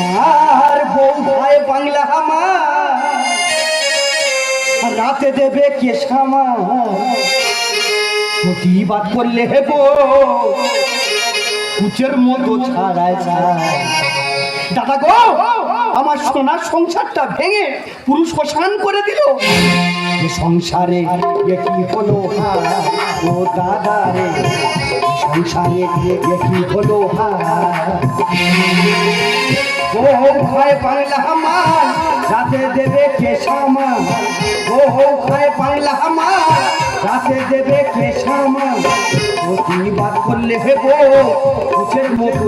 আমার বউ ভাই বাংলা আমার। রাতে দেবে কে সামা প্রতিবাদ করলে হেব। কুচের মতো ছাড়ায় ছাড় দাদা গো, আমার সোনার সংসারটা ভেঙে পুরুষ শান করে দিল। সংসারে কি হলো? হা, ও দাদা রে। সংসারে কি হলো? হা। ও ভয় বাংলা আমার রাতে দেবে কে সামা ও ভয় বাংলা আমার রাতে দেবে কে সামা প্রতিবাদ করলে হেব কুচের মতো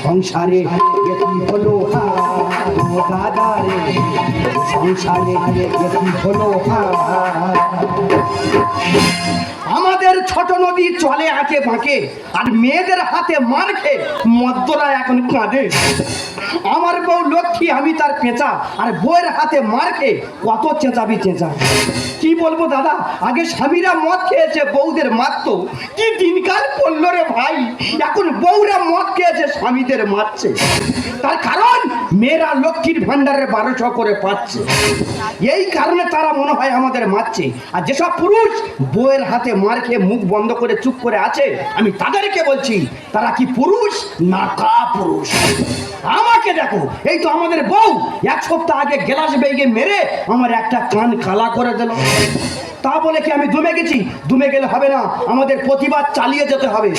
সংসারে কি হলো হা দাদা রে, সংসারে কি হলো হা আমাদের ছোট নদী চলে আঁকে বাঁকে, আর মেয়েদের হাতে মার খেয়ে এখন কাঁদে। আমার বউ লক্ষ্মী, আমি তার পেঁচা, আর বউয়ের হাতে মার খেয়ে কত চেঁচাবি চেঁচা। কি বলব দাদা, আগে স্বামীরা মদ খেয়েছে, বউদের মারতো। কি দিনকাল পড়ল রে ভাই, এখন বউরা মদ খেয়েছে, স্বামীদের মারছে। তার কারণ, মেয়েরা লক্ষ্মীর ভান্ডারে বারোশো করে পাচ্ছে। এই কারণে তারা মনে হয় আমাদের মারছে। আর যেসব পুরুষ বউয়ের হাতে মার খেয়ে মুখ বন্ধ করে চুপ করে আছে, আমি তাদেরকে বলছি, তারা কি পুরুষ না কা পুরুষ আমাকে দেখো, এই তো আমাদের বউ, এক সপ্তাহ আগে গ্লাস বেগে মেরে আমার একটা কান কালা করে দিল। তা বলে কি আমি দুমে গেছি? দুমে গেলে হবে না, আমাদের প্রতিবাদ চালিয়ে যেতে হবে।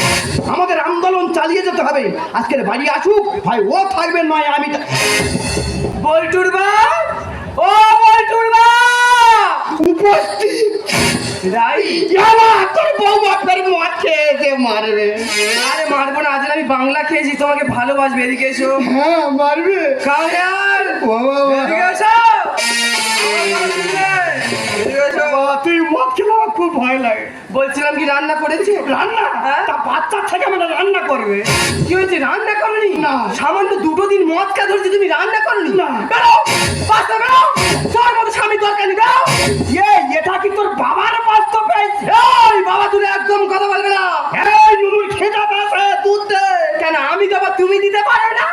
আমাদের আন্দোলন চালিয়ে যেতে হবে। আজকের বাড়ি আসুক, ভাই, ও থাকবে, নয় আমি বল্টুর বা ও বল্টুর বা বাংলা খেয়েছি তোমাকে ভালোবাসবে এদিকে এসো হ্যাঁ মারবে তুই মদ খেলে আমার খুব ভয় লাগে বলছিলাম কি রান্না করেছি? রান্না? হ্যাঁ? তা বাচ্চা থেকে আমরা রান্না করবে? কি হয়েছে? রান্না করনি? না। সামান্য দুটো দিন মদ খা ধরছি তুমি রান্না করনি? না। বেরো! বাচ্চা বেরো! তোর মতো স্বামী দরকার নেই বেরো! এ এটা কি তোর বাবার বাস্তব পেয়েছে? এই বাবা তুমি একদম কথা বলবে না। এই নুনুর খেজা পাশে দুধ দে। কেন আমি দেবো তুমি দিতে পারো না?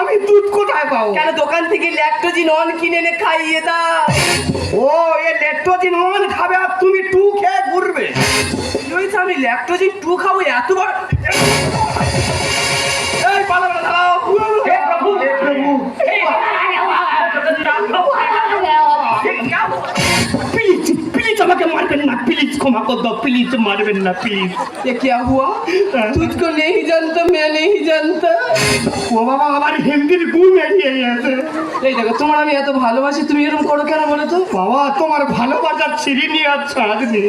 আমি দুধ কোথায় পাবো? কেন দোকান থেকে ল্যাকটোজিন অন কিনে এনে খাইয়ে দাও। ও এ লেট্টোজিন ওয়ান খাবে আর তুমি টু খেয়ে ঘুরবে। কি হয়েছে আমি ল্যাকটোজিন টু খাব এত বড় এই পালা পালা দাঁড়াও হে প্রভু হে প্রভু মারবেন না প্লিজ ক্ষমা কর দাও প্লিজ মারবেন না প্লিজ ये क्या हुआ तुझको नहीं जानता मैं नहीं जानता ও বাবা আমার হিন্দির গুম এড়িয়ে গেছে এই দেখো তোমার আমি এত ভালোবাসি তুমি এরকম করো কেন বলো তো বাবা তোমার ভালোবাসার ছিঁড়ি নিয়ে আর ছাড় নেই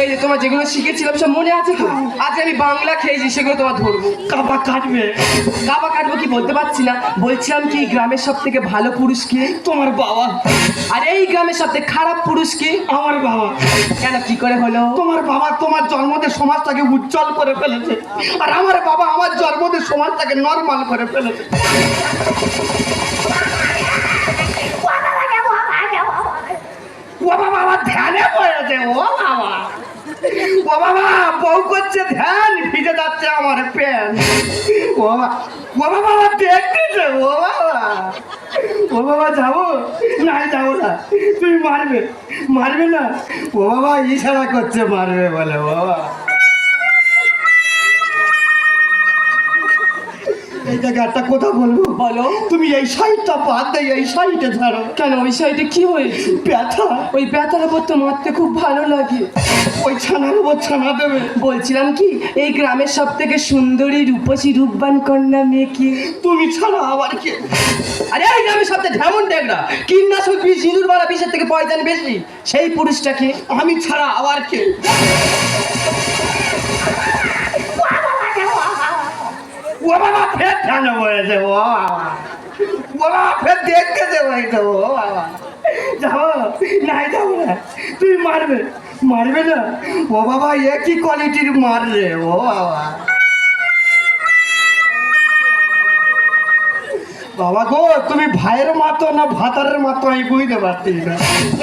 এই যে তোমার যেগুলো শিখেছিলাম সব মনে আছে তো আজ আমি বাংলা খেয়েছি সেগুলো তোমার ধরবো কাপা কাটবে গাবা কাটবো কি বলতে পারছি না বলছিলাম কি এই গ্রামের সব থেকে ভালো পুরুষ কে তোমার বাবা আর এই গ্রামের সব থেকে খারাপ পুরুষ কে আমার বাবা কেন কি করে হলো? তোমার বাবা তোমার জন্মতে সমাজটাকে উজ্জ্বল করে ফেলেছে। আর আমার বাবা আমার জন্মতে সমাজটাকে নর্মাল করে ফেলেছে। ও বাবা আমার ধ্যানে পড়েছে ও বাবা। ও বাবা, বউ করছে, ধ্যান, ভিজে যাচ্ছে আমার প্যান ও বাবা ও বাবা দেখতেছে ও বাবা। ও বাবা, যাব? না যাব না। তুমি মারবে মারবে না। ও বাবা, ইশারা করছে, মারবে বলে বাবা। এই জায়গায় একটা কথা বলব? বলো। তুমি এই সাইডটা বাদ দেয় এই সাইডে ছাড়ো কেন ওই সাইডে কি হয়েছে? ব্যথা। ওই ব্যথার উপর তো মারতে খুব ভালো লাগে। ওই ছানার উপর ছানা দেবে। বলছিলাম কি এই গ্রামের সব থেকে সুন্দরী রূপসী রূপবান কন্যা মেয়ে কি? তুমি ছাড়া আবার কে? আরে এই গ্রামের সব থেকে ঢেমন দেখরা কীটনাশক বিষ সিঁদুর মারা বিষের থেকে পয়জান বেশি। সেই পুরুষটাকে আমি ছাড়া আবার কে? ও ফের ধ্যান বলেছে ও বাবা। ফের দেখতে দেবাই তো, ও বাবা। যাব নাই যাব না তুই মারবে মারবে না। ও বাবা একই কোয়ালিটির মার ও বাবা। বাবা গো তুমি ভাইয়ের মাতো না ভাতারের মাতো? আমি বুঝতে পারছি না।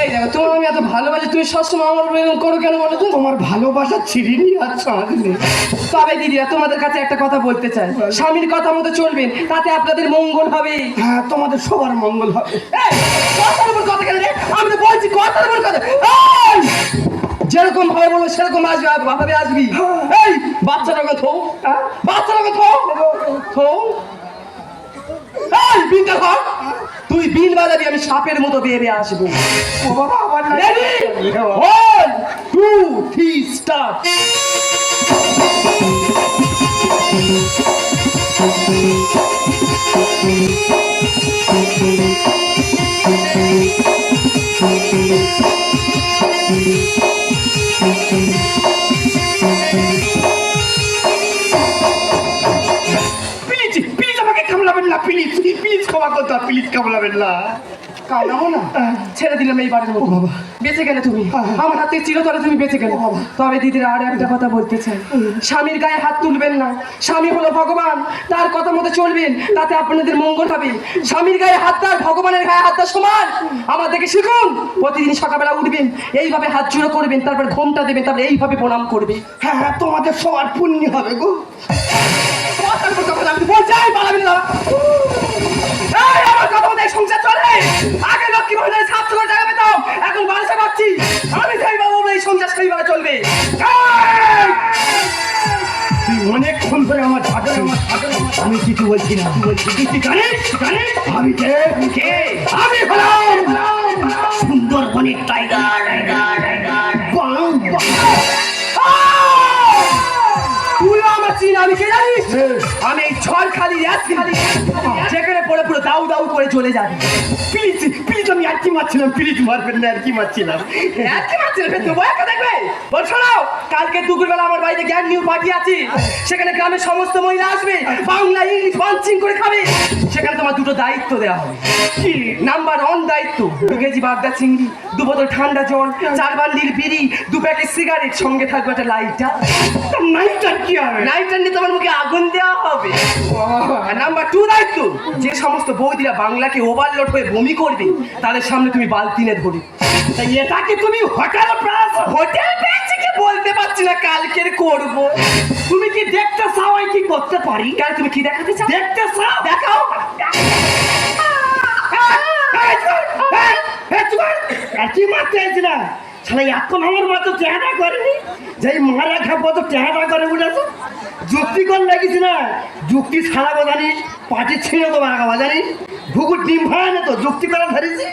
এই দেখো তোমার আমি এত ভালোবাসি তুমি সবসময় আমার উপরে করো কেন বলো তো? তোমার ভালোবাসা ছিড়িনি আর চাঁদ নেই তবে দিদিরা তোমাদের কাছে একটা কথা বলতে চাই। স্বামীর কথা মতো চলবেন তাতে আপনাদের মঙ্গল হবে। হ্যাঁ তোমাদের সবার মঙ্গল হবে। এই, কথার উপর কথা কেন রে? আমি তো বলছি কথার উপর কথা। যেরকম ভাবে বলব সেরকম আসবে। ভাবে আসবি। এই বাচ্চাটাকে থো। বাচ্চাটাকে থো। থো। এই তুই বিন বাজাবি আমি সাপের মতো বেরিয়ে আসব। ও বাবা আবার না ready one two three start please কামলাবেন না। কামড়াবো না ছেড়ে দিলাম এই বাড়ির মতো বাবা। বেঁচে গেলে তুমি। আমার হাতে চিরতরে তুমি বেঁচে গেলে। তবে দিদির আর একটা কথা বলতে চাই স্বামীর গায়ে হাত তুলবেন না। স্বামী হলো ভগবান। তার কথা মতো চলবেন। তাতে আপনাদের মঙ্গল হবে। স্বামীর গায়ে হাত তার ভগবানের গায়ে হাতটা সমান। আমার দেখে শিখুন। প্রতিদিন সকালবেলা উঠবেন এইভাবে হাত জুড়ো করবেন তারপর ঘোমটা দেবেন তারপর এইভাবে প্রণাম করবে। হ্যাঁ হ্যাঁ তোমাদের সবার পুণ্য হবে গো। কথা বলতে বলছি, এই না। আমার কথা কিছু বলছি না। তুই বলছি তুই কি জানিস জানিস আমি কে? কে? আমি হলাম সুন্দরবনের টাইগার বাং। আমার চিন, আমি কে জানিস? হ্যাঁ। আমি এই ছড় খালি খালি যেখানে পড়ে পুরো দাউ দাউ করে চলে যাবি। প্লিজ প্লিজ আমি আর কি মারছিলাম? প্লিজ মারবেন না আর কি মারছিলাম? এক কি মারছে রে? তুমি বয়াকা দেখবে? বল শোনো, কালকে দুপুরবেলা আমার বাড়িতে জ্ঞান নিউ পার্টি আছে। সেখানে গ্রামের সমস্ত মহিলা আসবে বাংলা ইংলিশ পাঞ্চিং করে খাবে। সেখানে তোমার দুটো দায়িত্ব দেওয়া হবে। কি? নাম্বার ওয়ান দায়িত্ব। দু কেজি বাগদা চিংড়ি দু বোতল ঠান্ডা জল চার বান্ডিল বিড়ি দু প্যাকেট সিগারেট সঙ্গে থাকবে একটা লাইটার নাইটার কি হবে? লাইটার নিয়ে তোমার মুখে আগুন দেওয়া হবে। আর নাম্বার টু দায়িত্ব। যে সমস্ত বৌদিরা বাংলাকে ওভারলোড হয়ে বমি করবে তাদের সামনে তুমি বালতিনে ধরে। তা এটাকে তুমি হোটেল প্লাস হোটেল পেয়েছি কি বলতে পারছি না কালকের করব? তুমি কি দেখতে চাও আমি কি করতে পারি? কেন তুমি কি দেখাতে চাও? দেখতে চাও? দেখাও। এই, চল। আর কি মারতে আইছি না শালা এখন আমার মতো চেহারা করেনি। যেই মারা খাব তো চেহারা করে উঠেছো যুক্তি কর না? যুক্তি ছাড়াবো জানিস পাটি ছিঁড়ে দেবো আগাবা জানিস। ভুকুর ডিম ভাড়া না তো? যুক্তি করা ধরেছি।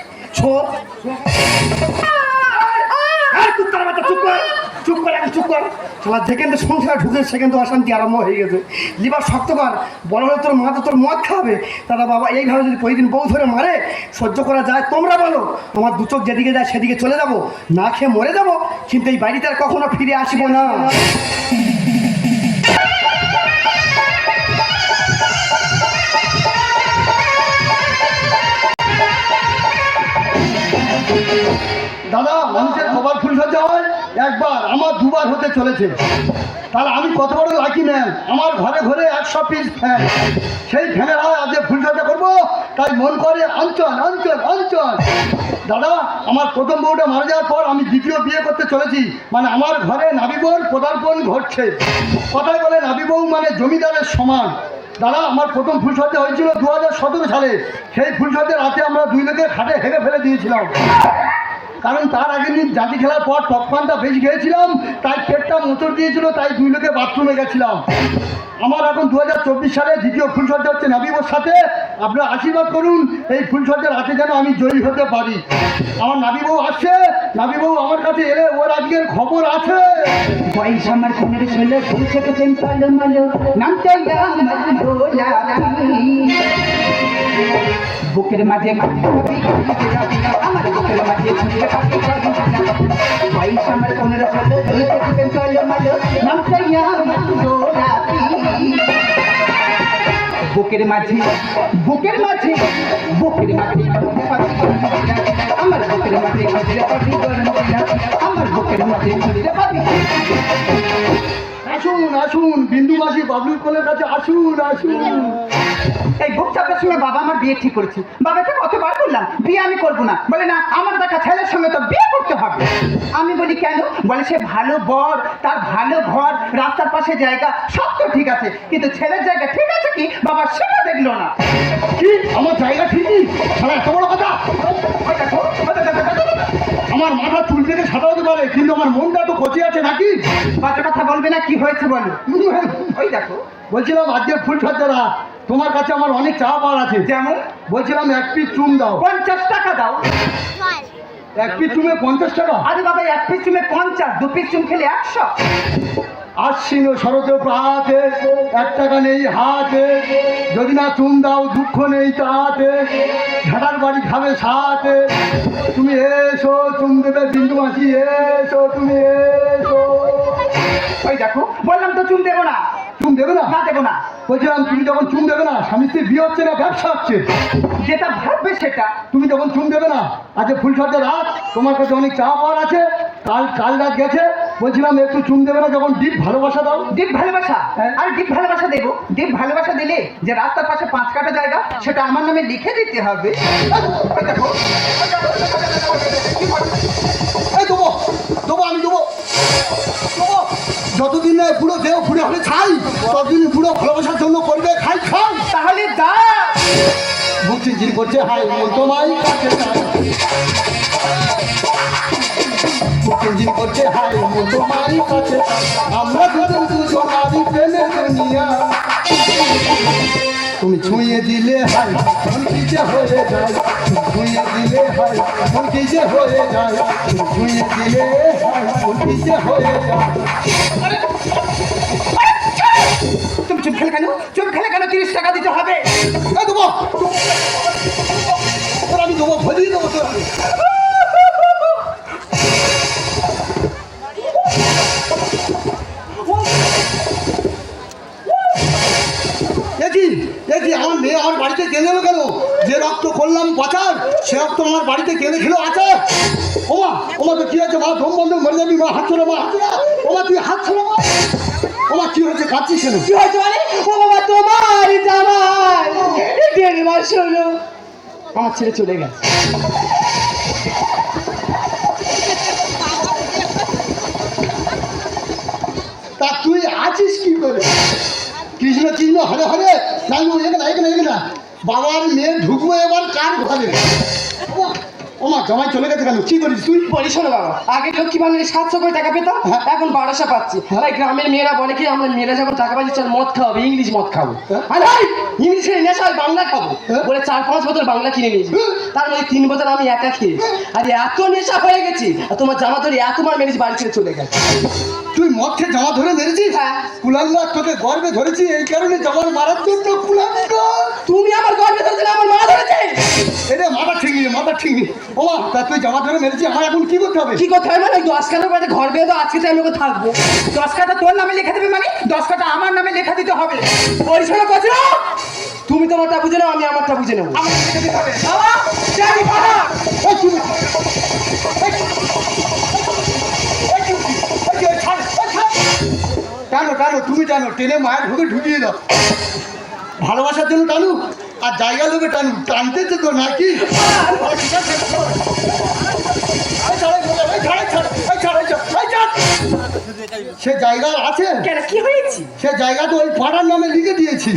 চুপ কর এখন চুপ কর। শালা, যেখান সংসার ঢুকে সেখান থেকে অশান্তি আরম্ভ হয়ে গেছে। লিবার শক্ত কর, বড় হলে তোর মা তো তোর মদ খাবে। দাদা বাবা, এইভাবে যদি প্রতিদিন বউ ধরে মারে, সহ্য করা যায়, তোমরা বলো। তোমার দু চোখ যেদিকে যায়, সেদিকে চলে যাব। না খেয়ে মরে যাব, কিন্তু এই বাড়িতে আর কখনো ফিরে আসব না। দাদা মানুষের কবার ফুল সজ্জা হয়? একবার, আমার দুবার হতে চলেছে। তাহলে আমি কত বড় লাকি ম্যান আমার ঘরে ঘরে একশো পিস ফ্যান সেই ফ্যানের হয় আজকে ফুল সজ্জা করব? তাই মন করে অঞ্চল অঞ্চল অঞ্চল দাদা, আমার প্রথম বউটা মারা যাওয়ার পর আমি দ্বিতীয় বিয়ে করতে চলেছি। মানে আমার ঘরে নাবি বউর পদার্পণ ঘটছে। কথায় বলে নাবি বউ মানে জমিদারের সমান। দাদা, আমার প্রথম ফুলসাতে হয়েছিল দু হাজার সতেরো সালে। সেই ফুলসাতে রাতে আমরা দুই লোকের খাটে হেঁকে ফেলে দিয়েছিলাম। কারণ তার আগের দিন জাতি খেলার পর টকপানটা বেশি খেয়েছিলাম, তাই পেটটা মোচড় দিয়েছিল, তাই দুই লোকে বাথরুমে গেছিলাম। আমার এখন দু হাজার চব্বিশ সালে দ্বিতীয় ফুলসজ্জা হচ্ছে নাবিবর সাথে। আপনারা আশীর্বাদ করুন, এই ফুলসজ্জার হাতে যেন আমি জয়ী হতে পারি। আমার নাবিবউ আসছে নাবিবউ আমার কাছে এলে ওর আজকের খবর আছে। বুকের মাঝে আমার বুকের মাঝে পাখি আমার বুকের মাঝে বুকের মাঝে বুকের মাঝে আমার বুকের মাঝে আমার বুকের মাঝে আমার বুকের মাঝে আসুন আসুন বিন্দুবাসী বাবলুর কোলের কাছে আসুন আসুন। এই বুক চাপের সঙ্গে বাবা আমার বিয়ে ঠিক করেছে। বাবাকে কতবার বললাম বিয়ে আমি করব না। বলে না আমার দেখা ছেলের সঙ্গে তো বিয়ে করতে হবে। আমি বলি কেন? বলে সে ভালো বর তার ভালো ঘর রাস্তার পাশে জায়গা সব তো ঠিক আছে। কিন্তু ছেলের জায়গা ঠিক আছে কি? বাবা সেটা দেখল না। কি? আমার জায়গা ঠিকই? এত বড় কথা? আমার মাথা চুল থেকে সাদা হতে পারে কিন্তু আমার মনটা তো কচি আছে নাকি? বাজে কথা বলবে না কি হয়েছে বলো। ওই দেখো বলছিলাম আজকে ফুল সজ্জারা তোমার কাছে আমার অনেক চা পাওয়ার আছে। যেমন? বলছিলাম এক পিস চুম দাও। পঞ্চাশ টাকা দাও। এক পিস চুমে পঞ্চাশ টাকা? আরে বাবা এক পিস চুমে পঞ্চাশ দু পিস চুম খেলে একশো। আশ্বিন শরৎ প্রাতে এক টাকা নেই হাতে। যদি না চুন দাও দুঃখ নেই তাতে ঝাটার বাড়ি খাবে সাথে। তুমি এসো চুন দেবে বিন্দু মাসি এসো তুমি এসো। ওই দেখো বললাম তো চুন দেবো না। চুন দেবে না? না দেবো না। বলছিলাম তুমি যখন চুন দেবে না স্বামী স্ত্রী বিয়ে হচ্ছে না ব্যবসা হচ্ছে। যেটা ভাববে সেটা। তুমি যখন চুন দেবে না আজকে ফুল সজ্জা রাত তোমার কাছে অনেক চা পাওয়ার আছে কাল কাল রাত গেছে বলছিলাম একটু চুম দেবে না যখন ডিপ ভালোবাসা দাও। ডিপ ভালোবাসা? হ্যাঁ। আর ডিপ ভালোবাসা দেবো? ডিপ ভালোবাসা দিলে যে রাস্তার পাশে পাঁচ কাটা জায়গা সেটা আমার নামে লিখে দিতে হবে। দেবো দেবো আমি দেবো। দেবো যতদিন না পুরো দেহ ফুড়ে হলে খাই ততদিন পুরো ভালোবাসার জন্য করবে খাই খাই। তাহলে দা বুক চিনচিন করছে হাই তোমায় কাছে চাই করছে হাই মন তোমায় কাছে। আমরা দুজন দুজন আদি প্রেমের দুনিয়া তুমি ছুঁয়ে দিলে হাই মন কি যে হয়ে যায়। ছুঁয়ে দিলে হাই মন কি যে হয়ে যায়। ছুঁয়ে দিলে হাই মন কি যে হয়ে যায়। তুমি চুপ খেলে কেন? চুপ খেলে কেন তিরিশ টাকা দিতে হবে? দেবো। আমি দেবো ভজিয়ে দেবো তোর। রক্ত আমার বাড়িতে কেঁদে খেলো আচার ওমা ওমা তো কি আছে মা ধম বন্ধ মরে যাবি মা হাত ছোড়া মা হাত ওমা তুই হাত ছোড়া মা। ওমা কি হয়েছে? কাঁদছিস কেন? কি হয়েছে মানে? ও বাবা তোমার জামাই। দেড় মাস হলো। আমার ছেলে চলে গেছে। তা তুই আছিস কি করে? কৃষ্ণ চিহ্ন হরে হরে না এখানে এখানে এখানে। বাবার মেয়ে ঢুকবো এবার কার ঘরে? ও মা জমাই চলে গেছে কেন? কি করিস তুই? বলি শোনো বাবা আগে লক্ষ্মী ভান্ডারে সাতশো করে টাকা পেতাম হ্যাঁ। এখন বারোশো পাচ্ছি। তাই গ্রামের মেয়েরা বলে কি আমরা মেয়েরা যখন টাকা পাচ্ছি চল মদ খাওয়াবে ইংলিশ মদ খাব। হ্যাঁ। আর ভাই ইংলিশের নেশা হয় বাংলা খাব। হ্যাঁ। বলে চার পাঁচ বোতল বাংলা কিনে নিয়েছি। হ্যাঁ। তার মধ্যে তিন বোতল আমি একা খেয়েছি। আর এত নেশা হয়ে গেছি আর তোমার জামা ধরে এত মার মেরেছি বাড়ি ছেড়ে চলে গেছে। তুই খেয়ে জামা ধরে মেরেছিস? হ্যাঁ। কুলাঙ্গা তোকে গর্বে ধরেছি এই কারণে জামার মারার জন্য কুলাঙ্গা। তুমি আমার গর্বে ধরেছে না আমার মা ধরেছে। এটা মাথা ঠিক নেই মাথা ঠিক নেই ও তা তুই জামা ধরে মেরেছিস আমার এখন কি করতে হবে? কি করতে হবে মানে? দশ কাটার পরে ঘর আজকে তো আমি ওকে থাকব। দশ কাটা তোর নামে লিখে দেবে মানে? দশ কাটা আমার নামে লেখা দিতে হবে। পরিষ্কার করছ তুমি তোমারটা বুঝে নাও আমি আমারটা বুঝে নেব। আমার বাবা তুমি- টানো তুমি জানো টেনে মায়ের ঢুকে ঢুকিয়ে দাও। ভালোবাসার জন্য টানু আর জায়গা লোকে টানু টানতে তো নাকি? এই ছাড়। সে জায়গা আছে? কেন কি হয়েছে? সে জায়গা তো ওই পাড়ার নামে লিখে দিয়েছি।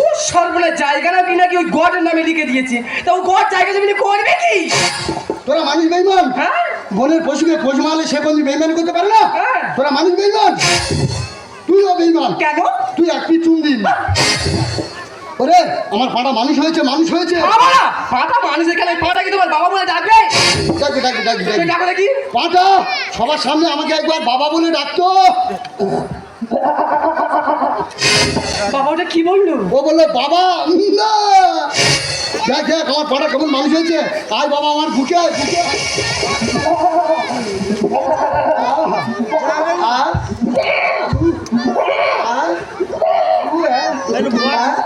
ও সর্বনা জায়গা না নাকি ওই গডের নামে লিখে দিয়েছে? তা ও গড জায়গা জমি করবে কি? তোরা মানুষ বেইমান? হ্যাঁ। বনের পশুকে পোষ মারলে সে কোনদিন বেইমান করতে পারে না? হ্যাঁ। তোরা মানুষ বেইমান? তুইও বেইমান কেন? তুই এক পিস চুন দিন ওরে আমার পাড়া মানুষ হয়েছে মানুষ হয়েছে। বাবা পাটা পাটা কি তোমার বাবা বলে ডাকবে? ডাকি ডাকি ডাকি তুই ডাকি ডাকো দেখি। পাটা সবার সামনে আমাকে একবার বাবা বলে ডাকতো। বাবা ওটা কি বলল? ও বলল বাবা না। দেখ দেখ আমার পাড়া কেমন মানুষ হয়েছে। আয় বাবা আমার বুকে বুকে আয়।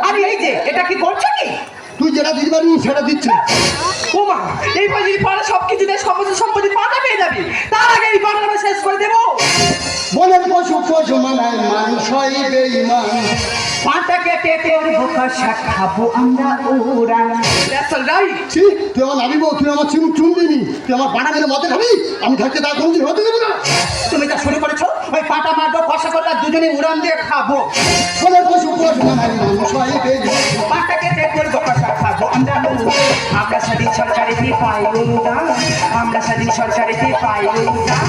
আরে এই যে এটা কি করছ কি? তুই যেটা দিতে পারবি সেটা দিচ্ছে। ও এই পর যদি পাড়া সব কিছু দেয় সম্পত্তি সম্পত্তি পাটা পেয়ে যাবে তার আগে এই পাটা আমরা শেষ করে দেবো। বনের পশু পশু মানায় মানুষ হয় বেইমান পাটা কেটে করব কষা খাব আমরা ওরা That's all right. ছি তুই আমার নাবিব তুই আমার তুই আমার মেরে মতে খাবি? আমি থাকতে তা কোনোদিন হতে দেবো না। তুমি যা শুরু করেছ? ওই পাটা মারবো কষা করলা দুজনে উড়ান দিয়ে খাব। বলে পশু পড়াশোনা নাই মানুষ হয় বেশ পাটা কেটে করব কষা খাব। আমরা আমরা স্বাধীন সরকারিতে পাই অনুদান আমরা স্বাধীন সরকারিতে পাই অনুদান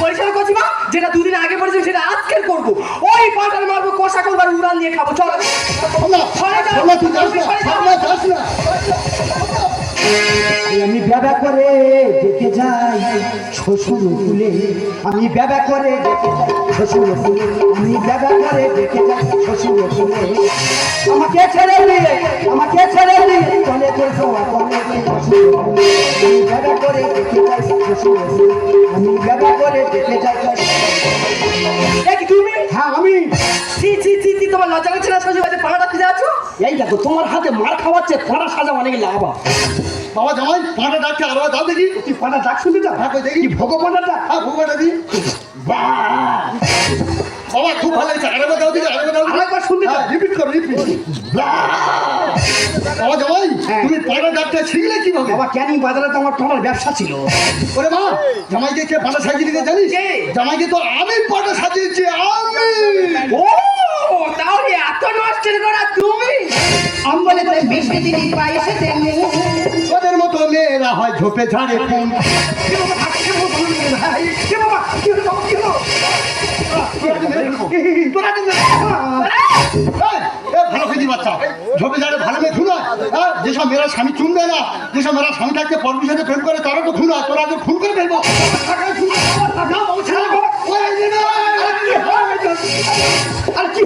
পরিষ্কার করছি মা যেটা দুদিন আগে পড়েছি সেটা আজকের করব। ওই পাটার মারবো কষা করব আর উড়ান দিয়ে খাব। চলো। না না। আমি ব্যবা করে দেখে যাই শ্বশুর কুলে আমি ব্যবা করে দেখে যাই শ্বশুর কুলে আমি ব্যবা করে দেখে যাই শ্বশুর কুলে আমাকে ছেড়ে দিয়ে আমাকে ছেড়ে দিয়ে চলে তোর সবা চলে শ্বশুর আমি ব্যবা করে দেখে যাই শ্বশুর কুলে আমি ব্যবা করে দেখে যাই কি তুমি? হ্যাঁ আমি। ছি ছি ছি ছি তোমার লজ্জা করছে না? শ্বশুর বাড়িতে পাড়া রাখতে যাচ্ছ এই দেখো তোমার হাতে মার খাওয়াচ্ছে পাড়া সাজা অনেক লাভ বাবা জামাই পাটা ডাকতে আরও দাও দেখি। তুই পাড়া ডাক শুনতে যা হ্যাঁ, দেখি। কি ভগবানের ডাক? হ্যাঁ ভুবাটা দি বাবা খুব ভালো লাগছে। আরেকবার দাও দিকে আরেকবার দাও। আরেকবার হ্যাঁ চাই। রিপিট করো রিপিট বাবা জামাই হ্যাঁ। তুমি পাটা ডাকতে শিখলে কীভাবে? বাবা ক্যানিং বাজারে তো আমার তোমার ব্যবসা ছিল। ওরে মা জামাইকে কে পাটা সাজিয়ে দিতে জানিস? কে? জামাইকে তো আমি পাটা সাজিয়েছি আমি। ও তাহলে এত নষ্টের করা তুমি? অম্বলে দিদি পায়েসে তেমনি ওদের মতো মেয়েরা হয় ঝোপে ঝাড়ে ফুল। ভালো খেজি বাচ্চা ঝোপে ঝাড়ে ভালো মেয়ে খুন হয় যেসব মেয়েরা স্বামী চুন দেয় না যেসব মেয়েরা স্বামী থাকতে পরপুর সাথে প্রেম করে তারা তো খুন হয় তোরা আগে খুন করে ফেলব। আর কি?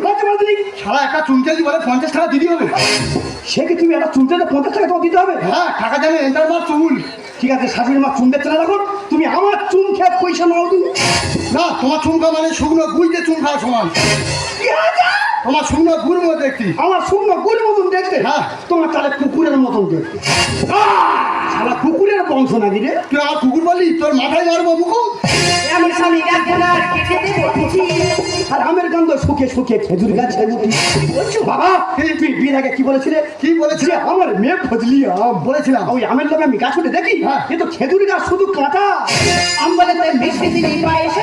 সারা একটা চুনতে যদি বলে পঞ্চাশ টাকা দিদি হবে। সে কি তুমি একটা চুনতে তো পঞ্চাশ টাকা তোমার দিতে হবে? হ্যাঁ টাকা জানে এটার মার চুল। ঠিক আছে শাশুড়ি মা চুন দেখছে না যখন তুমি আমার চুন খেয়ে পয়সা নাও তুমি না তোমার চুন খাওয়া মানে শুকনো গুইতে চুন খাওয়া সমান। কি আছে? তোমার শূন্য গুড় মধ্যে একটি আমার শূন্য গুড় মতন দেখতে? হ্যাঁ। তোমার তাহলে কুকুরের মতন দেখতে। সারা কুকুরের বংশ নাকি রে? তুই আমার কুকুর বললি তোর মাথায় মারবো স্বামী একজন আর আমের গন্ধ শুকে শুকে খেজুর গাছে বলছো বাবা? এই তুই বিয়ের আগে কি বলেছিলে? কি বলেছিলে? আমার মেয়ে ফজলি আম। বলেছিলাম। ওই আমের লোক আমি গাছ উঠে দেখি? হ্যাঁ। এ তো খেজুর গাছ শুধু কাঁটা। মিষ্টি দিদি পায়েসে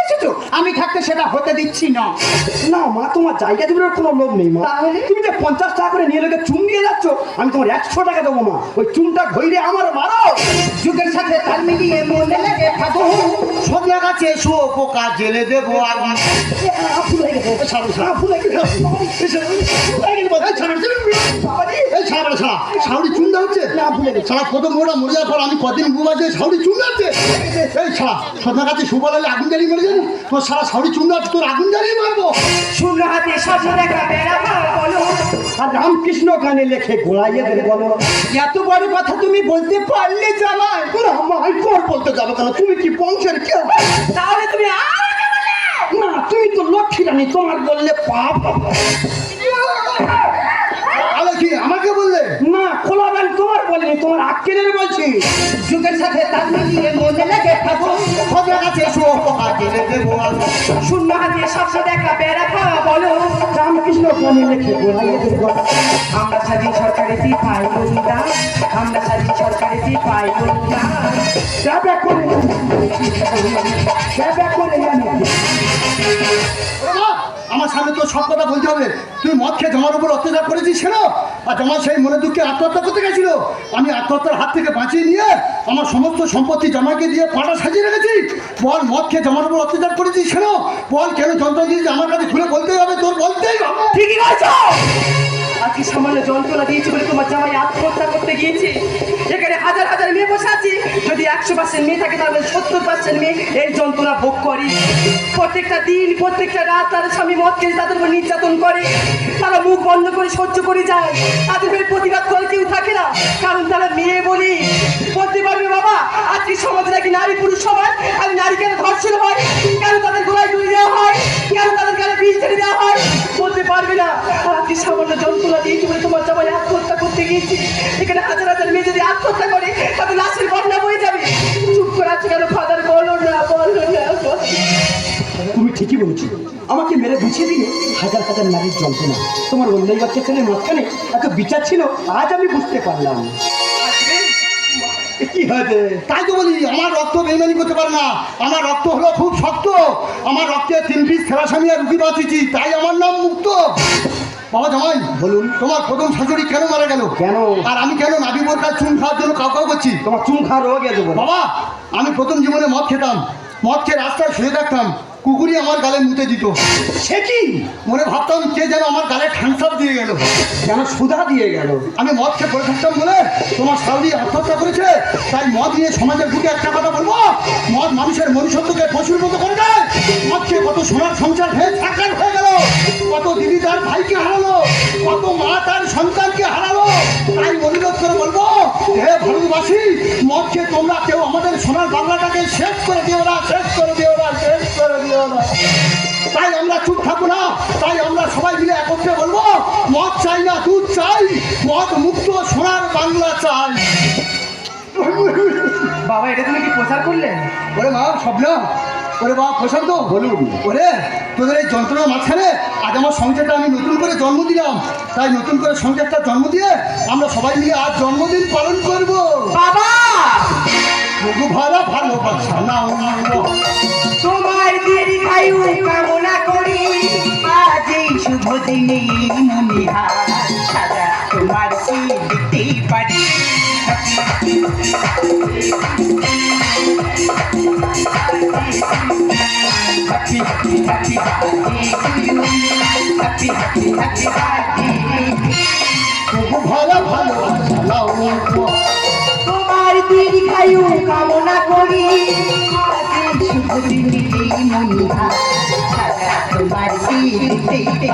এসেছ আমি থাকতে সেটা হতে দিচ্ছি না। না মা তোমার জায়গা দেবার কোনো লোভ নেই মা। তাহলে? তুমি যে পঞ্চাশ টাকা করে নিয়ে লোকে চুন দিয়ে যাচ্ছ আমি তোমার একশো টাকা দেবো মা। ওই চুনটা ঘইরে আমার মারো। যুগের সাথে তাল মিলিয়ে মনে লাগে থাকো সবলা গাছে শো পোকা জেলে দেবো আগুন এই ছাড়া ছাড়া। সাউরি চুন হচ্ছে না, ভুলে গেছি। ছাড়া কত মোড়া মরে যাওয়ার পর আমি কদিন বুবাজে সাউরি চুন যাচ্ছে এই ছাড়া সবলা গাছে সুবল হলে আগুন জ্বালিয়ে মরে যাবি তোর সারা চুন যাচ্ছে তোর আগুন জ্বালিয়ে মারবো। শূন্য হাতে স্বপ্ন দেখা বেড়া বলো। আর রামকৃষ্ণ গানে লেখে গোড়াইয়ে দেবে বলো। এত বড় কথা তুমি বলতে পারলে জামাই না মা আমি কর বলতে যাব কেন? তুমি কি বংশের কে তাহলে তুমি আর না তুমি তো লক্ষ্মী রানী তোমার বললে পাপ আমাকে বললে? না খোলা খোলাবেন তোমার বলিনি তোমার আক্কেলের বলছি। যুগের সাথে তাল মিলিয়ে মনে লাগে থাকো। শো পোকা জেলে দেবো আগুন শূন্য হাতে দেখা বেড়া বলো। রামকৃষ্ণ গানে লেখে গোড়াইয়ে দেবে। বলো আমরা স্বাধীন সরকারেতে পাই অনুদান আমরা স্বাধীন সরকারেতে পাই অনুদান যাবে করে যাবে করে মা, আমার সামনে তো সব কথা বলতে হবে। তুই মদ খেয়ে জমার উপর অত্যাচার করেছিস কেন? আর জমা সেই মনে দুঃখে আত্মহত্যা করতে গেছিল। আমি আত্মহত্যার হাত থেকে বাঁচিয়ে নিয়ে আমার সমস্ত সম্পত্তি জমাকে দিয়ে পাটা সাজিয়ে রেখেছি। বল, মদ খেয়ে জমার উপর অত্যাচার করেছিস কেন? বল, কেন যন্ত্র দিয়েছিস? আমার কাছে খুলে বলতেই হবে, তোর বলতেই হবে। ঠিকই বলছো! আজকে সামান্য যন্ত্রণা দিয়েছি বলে তোমার জামাই আত্মহত্যা করতে গিয়েছে। এখানে হাজার হাজার মেয়ে বসে আছি। যদি একশো পার্সেন্ট মেয়ে থাকে, তাহলে সত্তর পার্সেন্ট মেয়ে এই যন্ত্রণা ভোগ করে। প্রত্যেকটা দিন, প্রত্যেকটা রাত তারা স্বামী মদ খেয়ে তাদের উপর নির্যাতন করে। তারা মুখ বন্ধ করে সহ্য করে যায়। তাদের উপরে প্রতিবাদ করে কেউ থাকে না। কারণ তারা মেয়ে বলি। বলতে পারবে, বাবা, আজকে সমাজে নাকি নারী পুরুষ সমান? আর নারী কেন ধর্ষণ হয়? কেন তাদের গোলায় ডুবে দেওয়া হয়? কেন তাদের গালে বিষ ছেড়ে দেওয়া হয়? বলতে পারবে না। আজকে সামান্য যন্ত্রণা দিয়ে তুমি তোমার জামাই আত্মহত্যা করতে গিয়েছি। এখানে হাজার হাজার মেয়ে যদি আত্মহত্যা করে তাদের লাশের বন্যা বয়ে যাবে। চুপ করে আছে কেন ফাদার? বলো না বলো না তুমি ঠিকই বলেছ। আমাকে মেরে বুঝিয়ে দিলে হাজার হাজার নারীর যন্ত্রণা। তোমার অন্যায় বাচ্চা ছেলের মাঝখানে এত বিচার ছিল আজ আমি বুঝতে পারলাম। কি হয়েছে? তাই তো বলি আমার রক্ত বেইমানি করতে পারে না। আমার রক্ত হলো খুব শক্ত। আমার রক্তে তিন পিস থেরাসামি আর রুগী বাঁচিয়েছি তাই আমার নাম মুক্ত। বাবা জামাই বলুন। তোমার প্রথম শাশুড়ি কেন মারা গেল? কেন? আর আমি কেন নাবি বোরকার চুন খাওয়ার জন্য কাউ কাউ করছি? তোমার চুন খাওয়ার রোগ আছে বাবা আমি প্রথম জীবনে মদ খেতাম। মদ খেয়ে রাস্তায় শুয়ে থাকতাম। কুকুরই আমার গালে মুতে দিত। সে কি? মনে ভাবতাম কে যেন আমার গালে ঠান্সাপ দিয়ে গেল, যেন সুধা দিয়ে গেল। আমি মদ খেয়ে পড়ে থাকতাম বলে তোমার শাশুড়ি আত্মহত্যা করেছে, তাই মদ নিয়ে সমাজের বুকে একটা কথা বলব। মদ মানুষের মনুষ্যত্বকে পশুর মতো করে দেয়। মদ খেয়ে কত সোনার সংসার হয়ে সাকার হয়ে গেল, কত দিদি তার ভাইকে হারালো, কত মা তার সন্তানকে হারালো, তাই অনুরোধ করে বলব হে ভারতবাসী মদ খেয়ে তোমরা কেউ আমাদের সোনার বাংলাটাকে শেষ করে দিও না শেষ করে দিও না শেষ করে দিও না। তাই আমরা চুপ থাকব না তাই আমরা সবাই মিলে একত্রে বলব মদ চাই না দুধ চাই মদ মুক্ত সোনার বাংলা চাই। বাবা এটা তুমি কি প্রচার করলে? ওরে মা স্বপ্ন ওরে বাবা প্রশান্ত। বলুন। ওরে তোদের এই যন্ত্রণার মাঝখানে আজ আমার সংসারটা আমি নতুন করে জন্ম দিলাম। তাই নতুন করে সংসারটা জন্ম দিয়ে আমরা সবাই মিলে আজ জন্মদিন পালন করব। বাবা! রঘু ভালো ভালোবাসা না তোমার দীর্ঘায়ু কামনা করি আজ এই শুভ দিনে মনিহার Happy, happy, happy you. Happy, happy. Raghu ভাড়া ভালোবাসা না তোমার দীর্ঘায়ু কামনা করি তোমার কি দিতে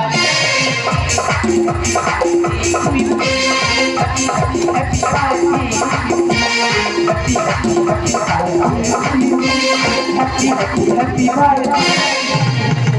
পারি Happy, happy, happy birthday.